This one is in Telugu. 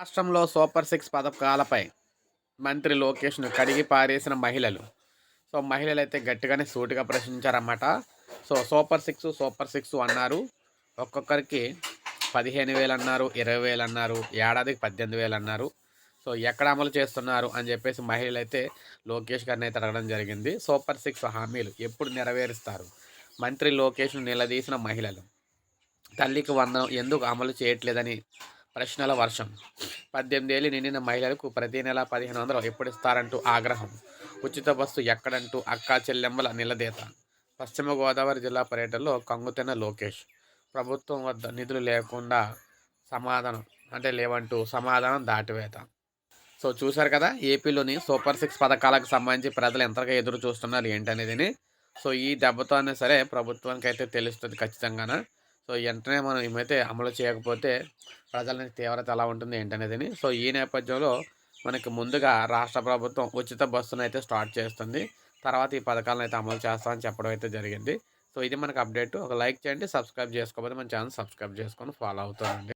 రాష్ట్రంలో సూపర్ సిక్స్ పథకాలపై మంత్రి లోకేష్ను కడిగి పారేసిన మహిళలు. సో మహిళలు అయితే గట్టిగానే సూటిగా ప్రశ్నించారన్నమాట. So super six super six అన్నారు. ఒక్కొక్కరికి పదిహేను వేలు అన్నారు ఇరవై వేలు అన్నారు ఏడాదికి పద్దెనిమిది వేలు అన్నారు. సో ఎక్కడ అమలు చేస్తున్నారు అని చెప్పేసి మహిళలు అయితే లోకేష్ గారిని అయితే అడగడం జరిగింది. సూపర్ సిక్స్ హామీలు ఎప్పుడు నెరవేరుస్తారు? మంత్రి లోకేష్ను నిలదీసిన మహిళలు. తల్లికి వందనం ఎందుకు అమలు చేయట్లేదని ప్రశ్నల వర్షం. పద్దెనిమిది ఏళ్ళు నిండిన మహిళలకు ప్రతి నెల పదిహేను వందలు ఎప్పుడు ఇస్తారంటూ ఆగ్రహం. ఉచిత బస్సు ఎక్కడంటూ అక్కా చెల్లెమ్మల నిలదీత. పశ్చిమ గోదావరి జిల్లా పర్యటనలో కంగుతిన్న లోకేష్. ప్రభుత్వం వద్ద నిధులు లేకుండా సమాధానం అంటే లేవంటూ సమాధానం దాటివేత. సో చూశారు కదా ఏపీలోని సూపర్ సిక్స్ పథకాలకు సంబంధించి ప్రజలు ఎంతగా ఎదురు చూస్తున్నారు ఏంటనేది సో ఈ దెబ్బతో అయినా సరే ప్రభుత్వానికి అయితే తెలుస్తుంది ఖచ్చితంగా సో వెంటనే మనం ఏమైతే అమలు చేయకపోతే ప్రజల తీవ్రత ఎలా ఉంటుంది ఏంటనేది సో ఈ నేపథ్యంలో మనకి ముందుగా రాష్ట్ర ప్రభుత్వం ఉచిత బస్సును అయితే స్టార్ట్ చేస్తుంది. తర్వాత ఈ పథకాలను అయితే అమలు చేస్తామని చెప్పడం అయితే జరిగింది. సో ఇది మనకు అప్డేట్. ఒక లైక్ చేయండి సబ్స్క్రైబ్ చేసుకోకపోతే మన ఛానల్ సబ్స్క్రైబ్ చేసుకొని ఫాలో అవుతానండి.